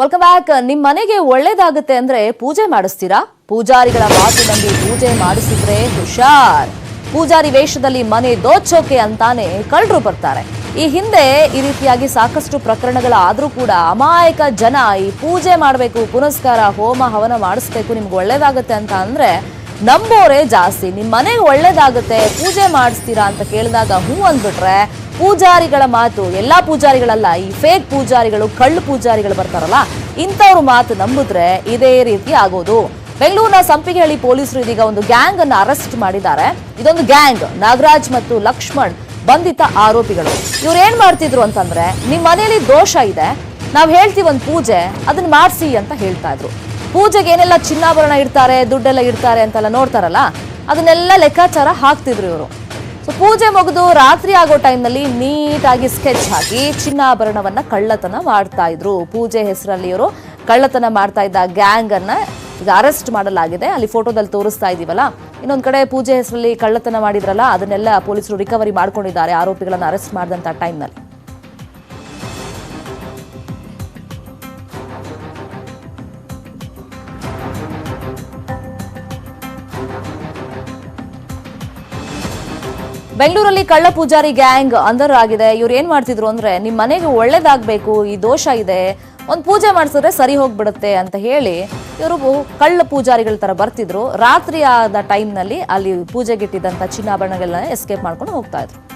Welcome back ನಿಮ್ ಮನೆಗೆ ಒಳ್ಳೇದಾಗುತ್ತೆ ಅಂದ್ರೆ ಪೂಜೆ ಮಾಡಿಸ್ತೀರಾ? ಪೂಜಾರಿಗಳ ಮಾತು ನಂಬಿ ಪೂಜೆ ಮಾಡಿಸಿದ್ರೆ ಹುಷಾರ್. ಪೂಜಾರಿ ವೇಷದಲ್ಲಿ ಮನೆ ದೋಚೋಕೆ ಅಂತಾನೆ ಕಳ್ಳರು ಬರ್ತಾರೆ. ಈ ಹಿಂದೆ ಈ ರೀತಿಯಾಗಿ ಸಾಕಷ್ಟು ಪ್ರಕರಣಗಳ ಆದರೂ ಕೂಡ ಅಮಾಯಕ ಜನ ಈ ಪೂಜೆ ಮಾಡಬೇಕು, ಪುನಸ್ಕಾರ, ಹೋಮ, ಹವನ ಮಾಡಿಸ್ಬೇಕು ನಿಮ್ಗೆ ಒಳ್ಳೇದಾಗುತ್ತೆ ಅಂತ ಅಂದ್ರೆ ನಂಬೋರೇ ಜಾಸ್ತಿ. ನಿಮ್ಮ ಮನೆಗೆ ಒಳ್ಳೇದಾಗುತ್ತೆ, ಪೂಜೆ ಮಾಡಿಸ್ತೀರಾ ಅಂತ ಕೇಳಿದಾಗ ಹೂ ಅಂದ್ಬಿಟ್ರೆ ಪೂಜಾರಿಗಳ ಮಾತು, ಎಲ್ಲಾ ಪೂಜಾರಿಗಳಲ್ಲ, ಈ ಫೇಕ್ ಪೂಜಾರಿಗಳು, ಕಳ್ಳು ಪೂಜಾರಿಗಳು ಬರ್ತಾರಲ್ಲ, ಇಂಥವ್ರ ಮಾತು ನಂಬಿದ್ರೆ ಇದೇ ರೀತಿ ಆಗೋದು. ಬೆಂಗಳೂರಿನ ಸಂಪಿಗೆಹಳ್ಳಿ ಪೊಲೀಸರು ಇದೀಗ ಒಂದು ಗ್ಯಾಂಗ್ ಅನ್ನು ಅರೆಸ್ಟ್ ಮಾಡಿದ್ದಾರೆ. ಇದೊಂದು ಗ್ಯಾಂಗ್ ನಾಗರಾಜ್ ಮತ್ತು ಲಕ್ಷ್ಮಣ್ ಬಂಧಿತ ಆರೋಪಿಗಳು. ಇವ್ರು ಏನ್ ಮಾಡ್ತಿದ್ರು ಅಂತಂದ್ರೆ ನಿಮ್ಮ ಮನೆಯಲ್ಲಿ ದೋಷ ಇದೆ, ನಾವು ಹೇಳ್ತೀವಿ ಒಂದು ಪೂಜೆ ಅದನ್ನ ಮಾಡಿಸಿ ಅಂತ ಹೇಳ್ತಾ ಇದ್ರು. ಪೂಜೆಗೆ ಏನೆಲ್ಲ ಚಿನ್ನಾಭರಣ ಇಡ್ತಾರೆ, ದುಡ್ಡೆಲ್ಲ ಇಡ್ತಾರೆ ಅಂತೆಲ್ಲ ನೋಡ್ತಾರಲ್ಲ, ಅದನ್ನೆಲ್ಲ ಲೆಕ್ಕಾಚಾರ ಹಾಕ್ತಿದ್ರು ಇವರು. ಸೊ ಪೂಜೆ ಮುಗಿದು ರಾತ್ರಿ ಆಗೋ ಟೈಮ್ನಲ್ಲಿ ನೀಟಾಗಿ ಸ್ಕೆಚ್ ಹಾಕಿ ಚಿನ್ನಾಭರಣವನ್ನ ಕಳ್ಳತನ ಮಾಡ್ತಾ ಇದ್ರು. ಪೂಜೆ ಹೆಸರಲ್ಲಿ ಇವರು ಕಳ್ಳತನ ಮಾಡ್ತಾ ಇದ್ದ ಗ್ಯಾಂಗ್ ಅನ್ನ ಈಗ ಅರೆಸ್ಟ್ ಮಾಡಲಾಗಿದೆ. ಅಲ್ಲಿ ಫೋಟೋದಲ್ಲಿ ತೋರಿಸ್ತಾ ಇದೀವಲ್ಲ. ಇನ್ನೊಂದ್ ಕಡೆ ಪೂಜೆ ಹೆಸರಲ್ಲಿ ಕಳ್ಳತನ ಮಾಡಿದ್ರಲ್ಲ, ಅದನ್ನೆಲ್ಲ ಪೊಲೀಸರು ರಿಕವರಿ ಮಾಡ್ಕೊಂಡಿದ್ದಾರೆ ಆರೋಪಿಗಳನ್ನ ಅರೆಸ್ಟ್ ಮಾಡಿದಂತ ಟೈಮ್ನಲ್ಲಿ ಬೆಂಗಳೂರಲ್ಲಿ ಕಳ್ಳ ಪೂಜಾರಿ ಗ್ಯಾಂಗ್ ಅಂದರ್ ಆಗಿದೆ. ಇವ್ರು ಏನ್ ಮಾಡ್ತಿದ್ರು ಅಂದ್ರೆ, ನಿಮ್ ಮನೆಗೆ ಒಳ್ಳೇದಾಗಬೇಕು, ಈ ದೋಷ ಇದೆ, ಒಂದ್ ಪೂಜೆ ಮಾಡಿಸಿದ್ರೆ ಸರಿ ಹೋಗ್ಬಿಡುತ್ತೆ ಅಂತ ಹೇಳಿ ಇವರು ಕಳ್ಳ ಪೂಜಾರಿಗಳ ತರ ಬರ್ತಿದ್ರು. ರಾತ್ರಿ ಆದ ಟೈಮ್ನಲ್ಲಿ ಅಲ್ಲಿ ಪೂಜೆಗಿಟ್ಟಿದ್ದಂತ ಚಿನ್ನಾಭರಣಗಳನ್ನ ಎಸ್ಕೇಪ್ ಮಾಡ್ಕೊಂಡು ಹೋಗ್ತಾ ಇದ್ರು.